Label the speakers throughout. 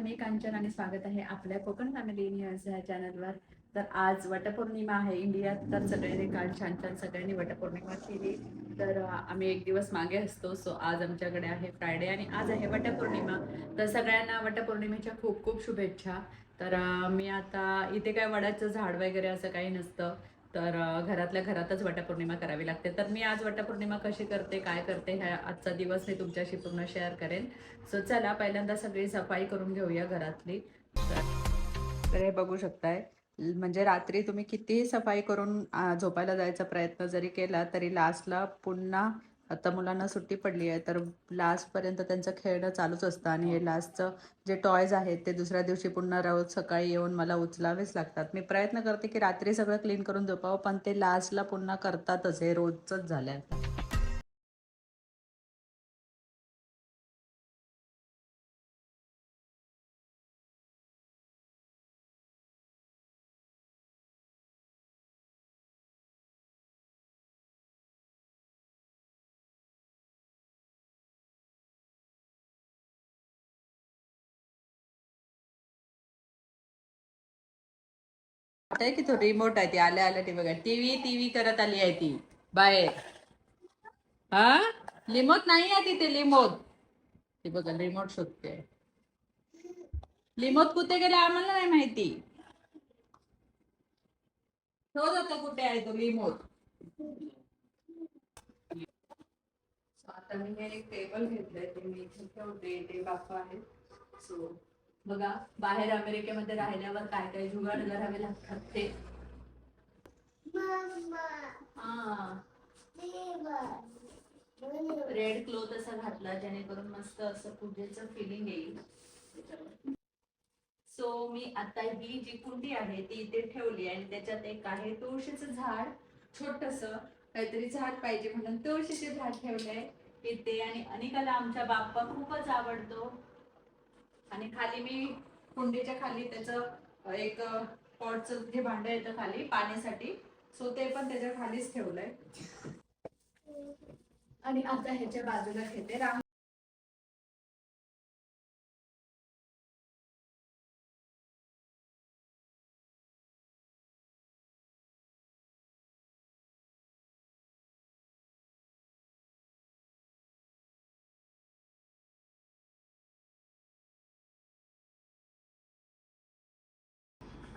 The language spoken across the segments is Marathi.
Speaker 1: मी कांचन आणि स्वागत आहे आपल्या कोकण फॅमिली न्यूज या चॅनलवर तर आज वटपौर्णिमा आहे इंडियात तर सगळ्यांनी काल छान छान सगळ्यांनी वटपौर्णिमा केली. तर आम्ही एक दिवस मागे असतो सो आज आमच्याकडे आहे फ्रायडे आणि आज आहे वटपौर्णिमा. तर सगळ्यांना वटपौर्णिमेच्या खूप खूप शुभेच्छा. तर मी आता इथे काय वडाचं झाड वगैरे असं काही नसतं. तर घरातल्या घरातच वटपौर्णिमा करावी लागते. तर मी आज वटपौर्णिमा कशी करते काय करते ह्या आजचा दिवस मी तुमच्याशी पूर्ण शेअर करेन. सो चला पहिल्यांदा सगळी सफाई करून घेऊया घरातली. तर हे बघू शकताय म्हणजे रात्री तुम्ही कितीही सफाई करून झोपायला जायचा प्रयत्न जरी केला तरी लास्टला पुन्हा आता मुलांना सुट्टी पडली आहे तर लास्टपर्यंत त्यांचं खेळणं चालूच असतं. आणि हे लास्टचं जे टॉयज आहेत ते दुसऱ्या दिवशी पुन्हा रोज सकाळी येऊन मला उचलावेच लागतात. मी प्रयत्न करते की रात्री सगळं क्लीन करून झोपावं पण ते लास्टला पुन्हा करतातच. हे रोजचंच झालंय आहे आहे की तो रिमोट आहे ती आल्या आल्या ती बघा. टीव्ही टीव्ही करत आली आहे ती. बाहेर. हा? लिमोट नाही आहे तिथे लिमोट ती बघा रिमोट शोधते लिमोत कुठे गेला आम्हाला नाही माहिती. शोध होता कुठे आहे तो लिमोत आता मी एक टेबल घेतलंय ते मी इथे ठेवते ते बाप्पा आहे सो बघा बाहेर अमेरिकेमध्ये राहिल्यावर काय काय जुगाड करावे लागतात ते. हा. रेड क्लोथ असा घातला जेणेकरून मस्त असं पूजेचं फिलिंग येईल. सो मी आता ही जी कुंडी आहे ती इथे ठेवली आणि त्याच्यात एक आहे तुळशीचं झाड छोटस. काहीतरी झाड पाहिजे म्हणून तुळशीचे झाड ठेवलंय इथे. आणि अनिकाला आमच्या बाप्पा खूपच आवडतो. आणि खाली मी कुंडीच्या खाली त्याचं एक पॉटचं जे भांड येतं खाली पाण्यासाठी. सो ते पण त्याच्या खालीच ठेवलंय. आणि आता ह्याच्या बाजूला घेते. राम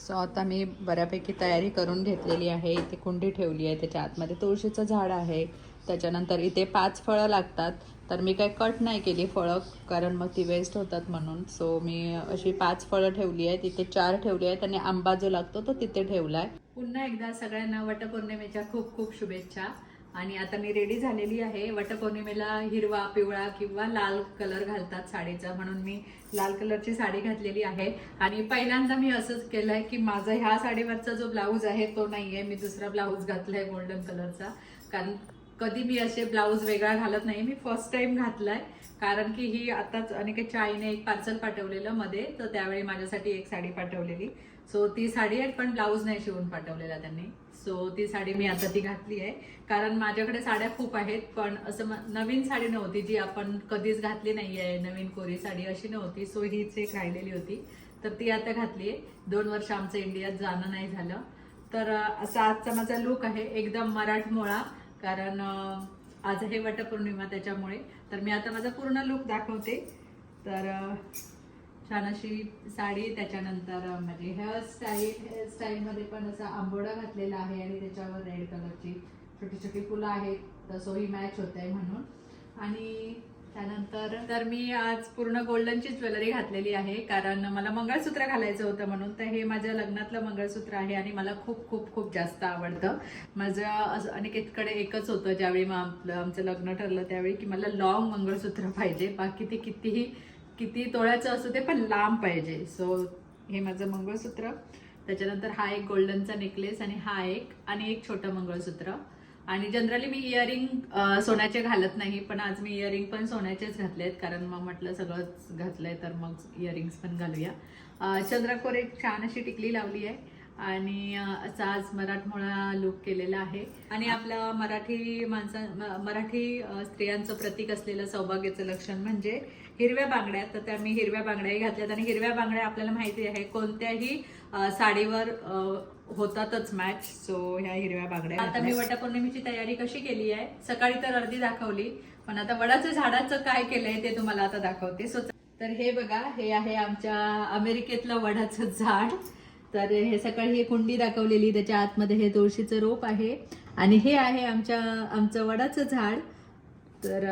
Speaker 1: सो आता मी बऱ्यापैकी तयारी करून घेतलेली आहे. इथे कुंडी ठेवली आहे. त्याच्या आतमध्ये तुळशीचं झाड आहे. त्याच्यानंतर इथे पाच फळं लागतात. तर मी काही कट नाही केली फळं कारण मग ती वेस्ट होतात म्हणून. सो मी अशी पाच फळं ठेवली आहेत. तिथे चार ठेवली आहेत आणि आंबा जो लागतो तो तिथे ठेवला आहे. पुन्हा एकदा सगळ्यांना वटपौर्णिमेच्या खूप खूप शुभेच्छा. आणि आता मी रेडी झालेली आहे. वटपौर्णिमेला हिरवा पिवळा किंवा लाल कलर घालतात साडीचा. म्हणून मी लाल कलरची साडी घातलेली आहे. आणि पहिल्यांदा मी असंच केलं आहे की माझा ह्या साडीवरचा जो ब्लाऊज आहे तो नाही आहे मी दुसरा ब्लाऊज घातलाय गोल्डन कलरचा कारण कधी मी असे ब्लाऊज वेगळा घालत नाही. मी फर्स्ट टाइम घातलाय. कारण की ही आताच अनेकेच्या आईने एक पार्सल पाठवलेलं मध्ये तर त्यावेळी माझ्यासाठी एक साडी पाठवलेली. सो ती साडी आहे पण ब्लाऊज नाही शिवून पाठवलेला त्यांनी. सो ती साडी मी आता ती घातली आहे. कारण माझ्याकडे साड्या खूप आहेत पण असं नवीन साडी नव्हती जी आपण कधीच घातली नाही आहे नवीन कोरी साडी अशी नव्हती. सो हीच एक राहिलेली होती. तर ती आता घातली आहे. दोन वर्ष आमचं इंडियात जाणं नाही झालं. तर असा आजचा माझा लुक आहे. एकदम मराठमोळा. कारण आज हे वटपौर्णिमा त्याच्यामुळे. तर मी आता माझा पूर्ण लुक दाखवते. तर छान अशी साडी त्याच्यानंतर म्हणजे हेअरस्टाईल हेअरस्टाईलमध्ये पण असा आंबोडा घातलेला आहे आणि त्याच्यावर रेड कलरची छोटी छोटी फुलं आहेत तर मॅच होत आहे म्हणून. आणि त्यानंतर तर मी आज पूर्ण गोल्डनची ज्वेलरी घातलेली आहे कारण मला मंगळसूत्र घालायचं होतं म्हणून तर हे माझ्या लग्नातलं मंगळसूत्र आहे आणि मला खूप खूप खूप जास्त आवडतं. माझं असं अनेकडे एकच होतं ज्यावेळी मग आपलं आमचं लग्न ठरलं त्यावेळी की मला लॉंग मंगळसूत्र पाहिजे बाकी ते कितीही किती तोळ्याचं असू ते पण लांब पाहिजे. सो हे माझं मंगळसूत्र. त्याच्यानंतर हा एक गोल्डनचा नेकलेस आणि हा एक आणि एक छोटं मंगळसूत्र. आणि जनरली मी इयरिंग सोन्याचे घालत नाही पण आज मी इयरिंग पण सोन्याचेच घातले आहेत. कारण मग म्हटलं सगळंच घातलंय तर मग इयरिंग्स पण घालूया. अं, चंद्रकोर एक छान अशी टिकली लावली आहे. आणि असा आज मराठमोळा लुक केलेला आहे. आणि आपलं मराठी माणसा मराठी स्त्रियांचं प्रतीक असलेलं सौभाग्याचं लक्षण म्हणजे हिरव्या बांगड्या. तर त्या मी हिरव्या बांगड्याही घातल्यात आणि हिरव्या बांगड्या आपल्याला माहिती आहे कोणत्याही साडीवर होतातच मॅच सो ह्या हिरव्या बांगड्या आता मी वटपौर्णिमेची तयारी कशी केली आहे? सकाळी तर अर्धी दाखवली पण आता वडाच्या झाडाचं काय केलंय ते तुम्हाला आता दाखवते. सो तर हे बघा हे आहे आमच्या अमेरिकेतलं वडाचं झाड. तर हे सकाळी ही कुंडी दाखवलेली त्याच्या आतमध्ये हे तुळशीचं रोप आहे. आणि हे आहे आमच्या आमचं वडाचं झाड. तर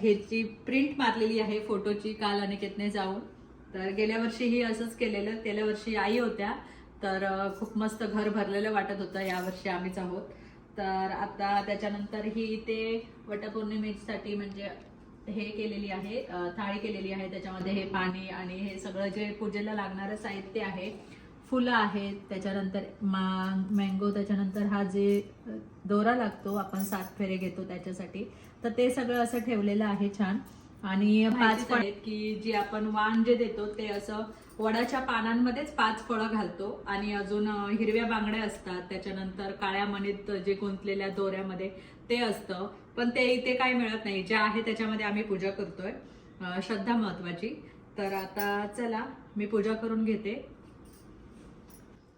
Speaker 1: ह्याची प्रिंट मारलेली आहे फोटोची काल अनिकेतने जाऊन. तर गेल्या वर्षीही असंच केलेलं. गेल्या वर्षी आई होत्या. तर खूप मस्त घर भरलेलं वाटत होतं यावर्षी आम्हीच आहोत. तर आता त्याच्यानंतर ही इथे वटपौर्णिमेसाठी म्हणजे हे केलेली आहे थाळी केलेली आहे. त्याच्यामध्ये हे पाणी आणि हे सगळं जे पूजेला लागणारं साहित्य आहे फुलं आहेत त्याच्यानंतर मा मँगो त्याच्यानंतर हा जे दोरा लागतो आपण सात फेरे घेतो त्याच्यासाठी. तर ते सगळं असं ठेवलेलं आहे छान. आणि पाच फळ की जी आपण वाण जे देतो ते असं वडाच्या पानांमध्येच पाच फळं घालतो. आणि अजून हिरव्या बांगड्या असतात. त्याच्यानंतर काळ्या मणीत जे गुंतलेल्या दोऱ्यामध्ये ते असतं. पण ते इथे काय मिळत नाही. जे आहे त्याच्यामध्ये आम्ही पूजा करतोय. श्रद्धा महत्वाची. तर आता चला मी पूजा करून घेते.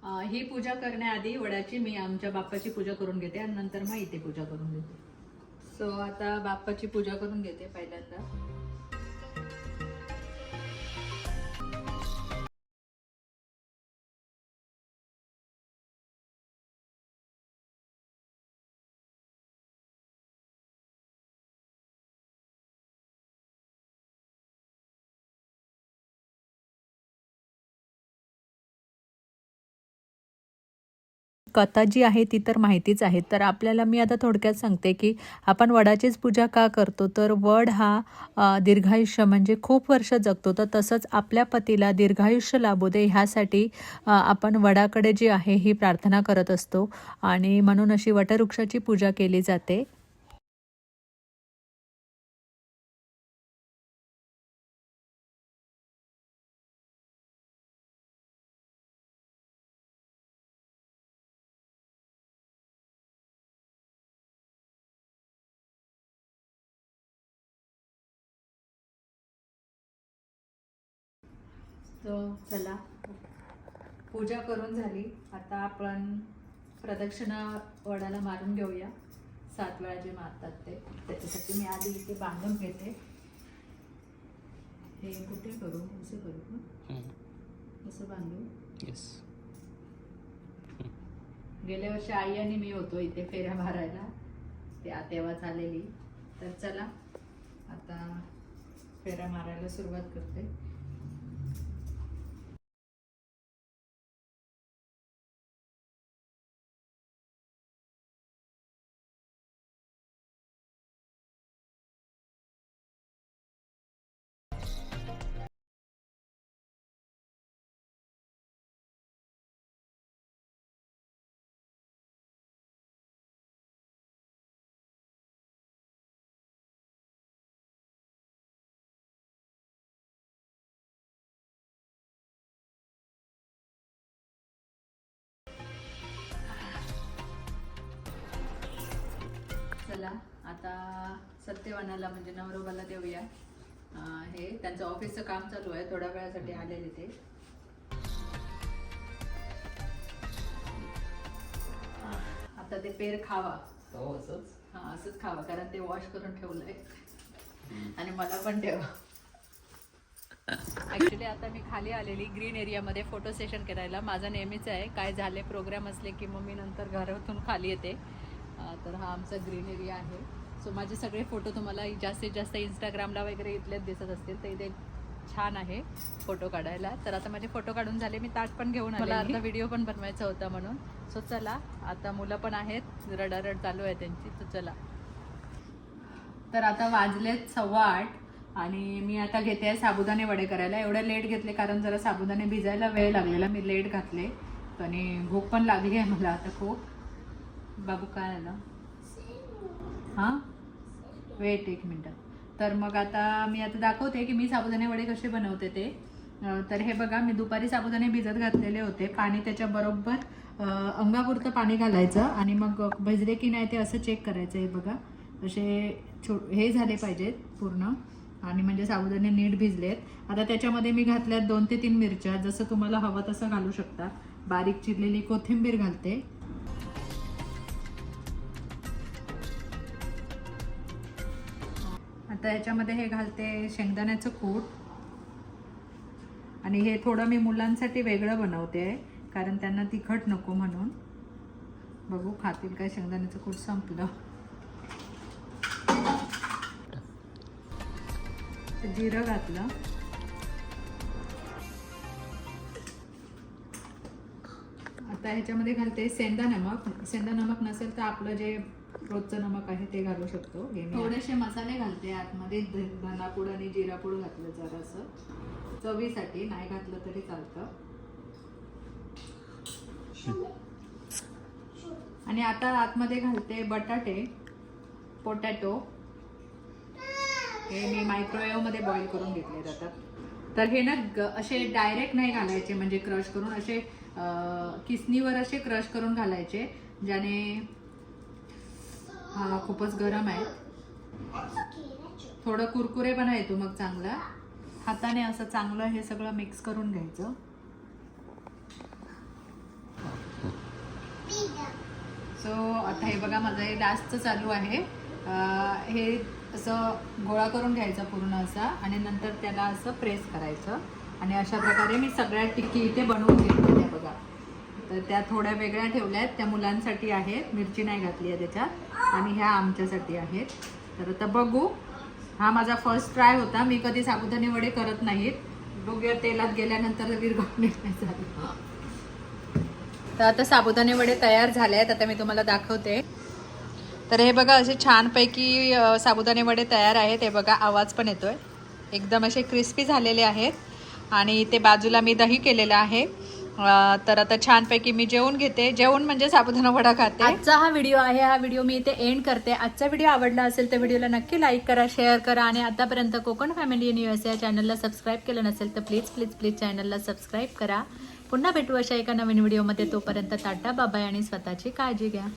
Speaker 1: ही पूजा करण्याआधी वडाची मी आमच्या बाप्पाची पूजा करून घेते आणि नंतर मग इथे पूजा करून घेते. सो आता बाप्पाची पूजा करून घेते पहिल्यांदा.
Speaker 2: कथा जी आहे ती तर माहितीच आहे. तर आपल्याला मी आता थोडक्यात सांगते की आपण वडाचीच पूजा का करतो? तर वड हा दीर्घायुष्य म्हणजे खूप वर्ष जगतो. तर तसंच आपल्या पतीला दीर्घायुष्य लाभू दे ह्यासाठी आपण वडाकडे जी आहे ही प्रार्थना करत असतो. आणि म्हणून अशी वटवृक्षाची पूजा केली जाते.
Speaker 1: तो चला. पूजा करून झाली. आता आपण प्रदक्षिणा वडाला मारून घेऊया. सात वेळा जे मारतात ते. त्याच्यासाठी मी आधी इथे बांधून घेते. हे कुठे करू? असं करू का? असं बांधू
Speaker 3: येस
Speaker 1: गेल्या वर्षी आई आणि मी होतो इथे फेऱ्या मारायला. ते तेव्हाच आलेली तर चला. आता फेऱ्या मारायला सुरुवात करते. चला आता सत्यवानाला म्हणजे नवरोबाला देऊया. हे त्यांचं ऑफिसचं काम चालू आहे थोड्या वेळासाठी आलेले ते. आता ते पेर खावा.
Speaker 3: हो असंच?
Speaker 1: हा असंच खावा कारण ते वॉश करून ठेवलंय. आणि मला पण ठेवा. ऍक्च्युली आता मी खाली आलेली ग्रीन एरियामध्ये फोटो सेशन करायला. माझं नेहमीच आहे काय झाले प्रोग्राम असले की मग मी नंतर घरातून खाली येते. तर हा आमचा ग्रीन एरिया आहे. सो माझे सगळे फोटो तुम्हाला जास्तीत जास्त इंस्टाग्रामला वगैरे इथलेच दिसत असतील तर इथे छान आहे फोटो काढायला. तर आता माझे फोटो काढून झाले मी ताट पण घेऊन मला आता व्हिडिओ पण बनवायचा होता म्हणून. सो चला आता मुलं पण आहेत रडारड चालू आहे त्यांची तर चला. तर आता वाजलेत सव्वा आठ आणि मी आता घेते साबुदाणे वडे करायला. एवढे लेट घेतले कारण जरा साबुदाणे भिजायला वेळ लागलेला मी लेट घातले. आणि भूक पण लागली आहे मला आता खूप. बाबू काय आलं? हां? वेट एक मिनटं. तर मग आता मी आता दाखवते की मी साबुदाणे वडे कसे बनवते ते. तर हे बघा मी दुपारी साबुदाणे भिजत घातलेले होते. पाणी त्याच्याबरोबर अंगापुरतं पाणी घालायचं आणि मग भिजले की नाही ते असं चेक करायचं हे बघा. असे छो हे झाले पाहिजेत पूर्ण. आणि म्हणजे साबुदाणे नीट भिजलेत. आता त्याच्यामध्ये मी घातल्यात दोन ते तीन मिरच्या. जसं तुम्हाला हवं तसं घालू शकता. बारीक चिरलेली कोथिंबीर घालते. आता याच्यामध्ये हे घालते शेंगदाण्याचं कूट. आणि हे थोडं मी मुलांसाठी वेगळं बनवते कारण त्यांना तिखट नको म्हणून. बघू खातील काय? शेंगदाण्याचं कूट संपलं. जिरं घातलं. आता ह्याच्यामध्ये घालते सेंदा नमक सेंदा नमक नसेल तर आपलं जे रोजचं नमक आहे ते घालू शकतो. हे थोडेसे मसाले घालते. आतमध्ये धनापूड आणि जिरापूड घातलं जरासं. चवीसाठी नाही घातलं तरी चालतं. आणि आता आतमध्ये घालते बटाटे पोटॅटो. हे मी मायक्रोवेव्हमध्ये बॉईल करून घेतले जातात तर हे ना असे डायरेक्ट नाही घालायचे म्हणजे क्रश करून असे किसनीवर असे क्रश करून घालायचे ज्याने हा खूपच गरम आहे. थोडं कुरकुरे पण येतो मग चांगला. हाताने असं चांगलं हे सगळं मिक्स करून घ्यायचं. सो आता हे बघा माझं हे लास्टचं चालू आहे. हे असं गोळा करून घ्यायचा पूर्ण असा आणि नंतर त्याला असं प्रेस करायचं. आणि अशा प्रकारे मी सगळ्या टिक्की इथे बनवून घेतलेल्या बघा. तर त्या थोड्या वेगळ्या ठेवल्या आहेत. त्या मुलांसाठी आहेत मिरची नाही घातली आहे त्याच्यात. आणि ह्या आमच्यासाठी आहेत. तर आता बघू. हा माझा फर्स्ट ट्राय होता. मी कधी साबुदाणे वडे करत नाहीत. बघूया तेलात गेल्यानंतर विरघळून निघण्यात झालं. तर आता साबुदाणे वडे तयार झाले आहेत. आता मी तुम्हाला दाखवते. तर हे बघा असे छानपैकी साबुदाणे वडे तयार आहेत. हे बघा आवाज पण येतोय. एकदम असे क्रिस्पी झालेले आहेत. आणि ते बाजूला मी दही केलेलं आहे. तर आता छानपैकी मी जेवून घेते. जेवण म्हणजे साबुदाणा वडा खाते.
Speaker 2: आजचा हा व्हिडिओ आहे. हा व्हिडिओ मी इथे एंड करते. आजचा व्हिडिओ आवडला असेल तर व्हिडिओला नक्की लाईक करा शेअर करा आणि आतापर्यंत कोकण फॅमिली न्यू एस या चॅनलला सबस्क्राईब केलं नसेल तर प्लीज प्लीज प्लीज चॅनलला सबस्क्राईब करा. पुन्हा भेटू अशा एका नवीन व्हिडिओमध्ये तोपर्यंत टाटा बाबाय आणि स्वतःची काळजी घ्या.